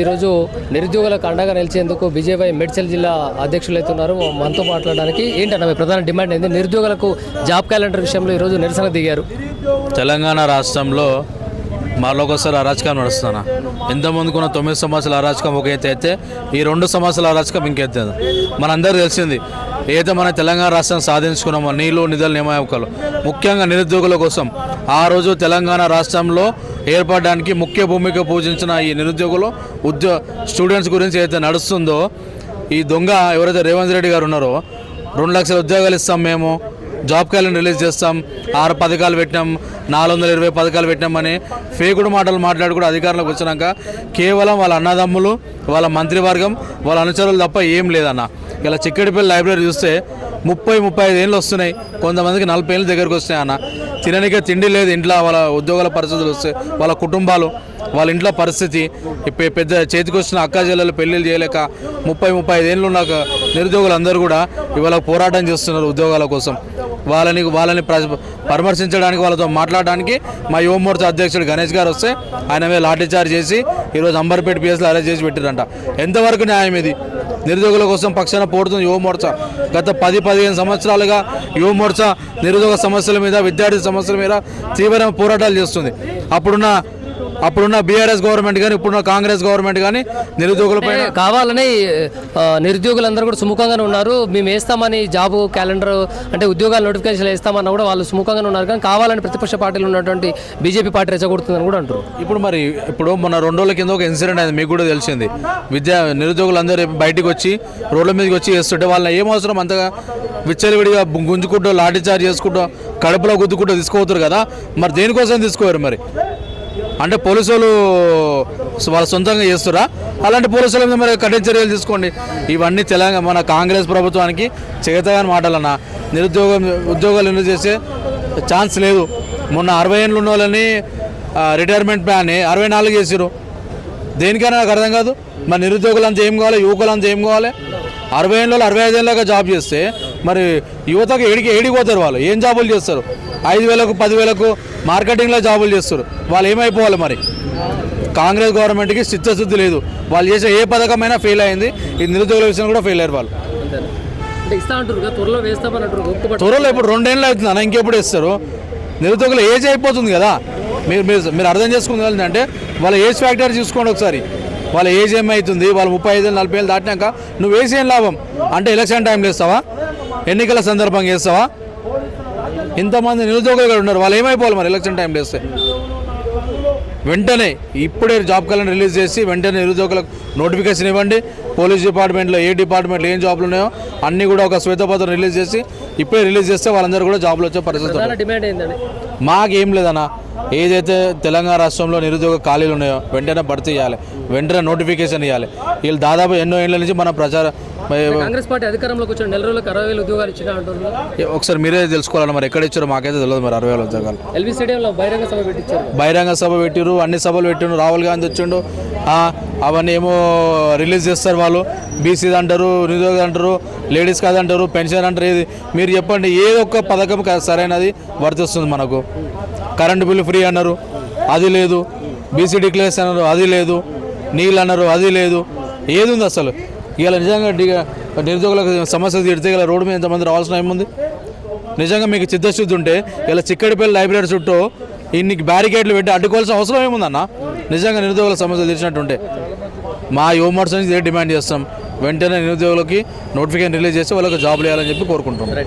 ఈరోజు నిరుద్యోగులకు అండగా నిలిచేందుకు బీజేపీ మేడ్చల్ జిల్లా అధ్యక్షులు అవుతున్నారు మనతో మాట్లాడడానికి ఏంటన్న ప్రధాన డిమాండ్ ఏంది? నిరుద్యోగులకు జాబ్ క్యాలెండర్ విషయంలో ఈరోజు నిరసన దిగారు. తెలంగాణ రాష్ట్రంలో మరొకసారి అరాచకం నడుస్తున్నా. ఇంతకుముందుకున్న ముందుకున్న తొమ్మిది సంవత్సరాల అరాచకం ఒక ఎత్తు అయితే ఈ రెండు సంవత్సరాల అరాచకం ఇంకెత్తదు. మనందరూ తెలిసింది ఏదైతే మన తెలంగాణ రాష్ట్రం సాధించుకున్నామో నీళ్ళు నిధులు నియామకాలు ముఖ్యంగా నిరుద్యోగుల కోసం ఆ రోజు తెలంగాణ రాష్ట్రంలో ఏర్పడడానికి ముఖ్య భూమిక పూజించిన ఈ నిరుద్యోగులు ఉద్యో స్టూడెంట్స్ గురించి ఏదైతే నడుస్తుందో ఈ దొంగ ఎవరైతే రేవంత్ రెడ్డి గారు ఉన్నారో రెండు లక్షల ఉద్యోగాలు ఇస్తాం మేము జాబ్ క్యాలెండర్ రిలీజ్ చేస్తాం ఆరు పథకాలు పెట్టినాం నాలుగు వందల ఇరవై పథకాలు పెట్టినామని ఫేకుడు మాటలు మాట్లాడి కూడా అధికారంలోకి వచ్చినాక కేవలం వాళ్ళ అన్నదమ్ములు వాళ్ళ మంత్రివర్గం వాళ్ళ అనుచరులు తప్ప ఏం లేదన్న. ఇలా చిక్కడిపల్లి లైబ్రరీ చూస్తే ముప్పై ముప్పై ఐదు ఏళ్ళు వస్తున్నాయి కొంతమందికి నలభై ఏళ్ళు దగ్గరకు వస్తున్నాయి అన్న. తిననికే తిండి లేదు ఇంట్లో వాళ్ళ ఉద్యోగాల పరిస్థితులు వస్తాయి వాళ్ళ కుటుంబాలు వాళ్ళ ఇంట్లో పరిస్థితి. ఇప్పుడు పెద్ద చేతికి వచ్చిన అక్క చెల్లెలు పెళ్ళిళ్ళు చేయలేక ముప్పై ముప్పై ఐదేళ్ళు ఉన్న నిరుద్యోగులు అందరూ కూడా ఇవాళ పోరాటం చేస్తున్నారు ఉద్యోగాల కోసం. వాళ్ళని వాళ్ళని ప్ర- పరామర్శించడానికి వాళ్ళతో మాట్లాడడానికి మా యువమూర్తి అధ్యక్షుడు గణేష్ గారు వస్తే ఆయన మీద లాఠీచార్జ్ చేసి ఈరోజు అంబర్పేట పిఎస్లో అరెస్ట్ చేసి పెట్టారంట. ఎంతవరకు న్యాయం ఇది? నిరుద్యోగుల కోసం పక్షాన పోడుతుంది యువమోర్చ గత పది పదిహేను సంవత్సరాలుగా యువమోర్చ నిరుద్యోగ సమస్యల మీద విద్యార్థి సమస్యల మీద తీవ్రమైన పోరాటాలు చేస్తుంది. అప్పుడున్న అప్పుడున్న బీఆర్ఎస్ గవర్నమెంట్ కానీ ఇప్పుడున్న కాంగ్రెస్ గవర్నమెంట్ కానీ నిరుద్యోగులపై కావాలని నిరుద్యోగులందరూ కూడా సుముఖంగానే ఉన్నారు. మేము వేస్తామని జాబ్ క్యాలెండర్ అంటే ఉద్యోగాల నోటిఫికేషన్ వేస్తామన్నా కూడా వాళ్ళు సుముఖంగానే ఉన్నారు. కానీ కావాలని ప్రతిపక్ష పార్టీలు ఉన్నటువంటి బీజేపీ పార్టీ రెచ్చగొడుతుందని కూడా అంటారు ఇప్పుడు మరి ఇప్పుడు మొన్న రెండు రోజుల కింద ఒక ఇన్సిడెంట్ అయింది మీకు కూడా తెలిసింది. విద్యా నిరుద్యోగులందరూ బయటికి వచ్చి రోడ్ల మీదకి వచ్చి చేస్తుంటే వాళ్ళని ఏం అవసరం? అంతగా విచ్చలవిడిగా గుంజుకుంటూ లాఠీచార్జ్ చేసుకుంటూ కడుపులో గుద్దుకుంటూ తీసుకోపోతారు కదా. మరి దేనికోసం తీసుకోరు మరి? అంటే పోలీసు వాళ్ళు వాళ్ళ సొంతంగా చేస్తురా? అలాంటి పోలీసుల మీద మరి కఠిన చర్యలు తీసుకోండి. ఇవన్నీ తెలంగాణ మన కాంగ్రెస్ ప్రభుత్వానికి చేతగాని మాటలన్న. నిరుద్యోగం ఉద్యోగాలు ఎందుకు చేసే ఛాన్స్ లేదు. మొన్న అరవై ఏళ్ళు ఉన్న వాళ్ళని రిటైర్మెంట్ ప్లాన్ అరవై నాలుగు చేసిరు దేనికైనా నాకు అర్థం కాదు. మరి నిరుద్యోగులంతా ఏం కావాలి? యువకులంతా ఏం కావాలి? అరవై ఏళ్ళలో అరవై ఐదు ఏళ్ళగా జాబ్ చేస్తే మరి యువతకు ఏడికి ఏడికి పోతారు వాళ్ళు. ఏం జాబులు చేస్తారు? ఐదు వేలకు పదివేలకు మార్కెటింగ్లో జాబులు చేస్తారు. వాళ్ళు ఏమైపోవాలి మరి? కాంగ్రెస్ గవర్నమెంట్కి చిత్తశుద్ధి లేదు. వాళ్ళు చేసే ఏ పథకమైనా ఫెయిల్ అయింది. ఈ నిరుద్యోగుల విషయంలో కూడా ఫెయిల్ అయ్యారు వాళ్ళు. అంటే త్వరలో ఇప్పుడు రెండేళ్ళు అవుతుంది అన్న ఇంకెప్పుడు ఇస్తారు నిరుద్యోగులు ఏజ్ అయిపోతుంది కదా. మీరు మీరు మీరు అర్థం చేసుకుంది ఏంటంటే వాళ్ళ ఏజ్ ఫ్యాక్టర్ చూసుకోండి ఒకసారి. వాళ్ళ ఏజ్ ఏమవుతుంది వాళ్ళు ముప్పై ఐదు నలభై ఏళ్ళు దాటినాక నువ్వు వేసి ఏం లాభం? అంటే ఎలక్షన్ టైంలో వేస్తావా? ఎన్నికల సందర్భంగా వేస్తావా ఇంతమంది నిరుద్యోగులు కూడా ఉన్నారు వాళ్ళు ఏమైపోవాలి మరి ఎలక్షన్ టైంలో వేస్తే వెంటనే ఇప్పుడే జాబ్ క్యాలెండర్ రిలీజ్ చేసి వెంటనే నిరుద్యోగులకు నోటిఫికేషన్ ఇవ్వండి. పోలీస్ డిపార్ట్మెంట్లో ఏ డిపార్ట్మెంట్లో ఏం జాబ్లు ఉన్నాయో అన్నీ కూడా ఒక శ్వేతపత్రం రిలీజ్ చేసి ఇప్పుడే రిలీజ్ చేస్తే వాళ్ళందరూ కూడా జాబ్లు వచ్చే పరిస్థితి మాకేం లేదన్న ఏదైతే తెలంగాణ రాష్ట్రంలో నిరుద్యోగ ఖాళీలు ఉన్నాయో వెంటనే భర్తీ చేయాలి వెంటనే నోటిఫికేషన్ ఇవ్వాలి. వీళ్ళు దాదాపు ఎన్నో ఏళ్ళ నుంచి మన ప్రచార కాంగ్రెస్ పార్టీ అధికారంలోకి వచ్చిన నెల రోజులకు అరవై వేలు ఉద్యోగాలు ఇచ్చిన అంటున్నారు. ఒకసారి మీరే తెలుసుకోవాలి మరి ఎక్కడ ఇచ్చారో మాకైతే తెలియదు మరి అరవై వేల ఉద్యోగాలు. ఎల్బీ స్టేడియంలో బహిరంగ సభ పెట్టించారు బహిరంగ సభ పెట్టిరు అన్ని సభలు పెట్టిండు రాహుల్ గాంధీ వచ్చిండు. అవన్నీ ఏమో రిలీజ్ చేస్తారు వాళ్ళు. బీసీ అంటారు నిరుద్యోగ అంటారు లేడీస్ కాదు అంటారు పెన్షన్ అంటారు. ఏది మీరు చెప్పండి ఏ ఒక్క పథకం సరైనది వర్తిస్తుంది మనకు. కరెంటు బిల్లు ఫ్రీ అన్నారు అది లేదు. బీసీ డిక్లేరేషన్ అన్నారు అది లేదు. నీళ్ళు అన్నారు అది లేదు. ఏది ఉంది అసలు? ఇవాళ నిజంగా నిరుద్యోగులకు సమస్య తీడితే ఇలా రోడ్డు మీద ఎంతమంది రావాల్సిన ఏముంది నిజంగా మీకు చిత్తశుద్ధి ఉంటే ఇలా చిక్కడిపల్లి లైబ్రరీ చుట్టూ ఇన్ని బ్యారికేడ్లు పెట్టి అడ్డుకోవాల్సిన అవసరం ఏముందన్న? నిజంగా నిరుద్యోగుల సమస్య తీర్చినట్టుంటే మా యువమోర్చా నుంచి ఇదే డిమాండ్ చేస్తాం. వెంటనే నిరుద్యోగులకి నోటిఫికేషన్ రిలీజ్ చేసి వాళ్ళకి జాబ్లు వేయాలని చెప్పి కోరుకుంటున్నాం.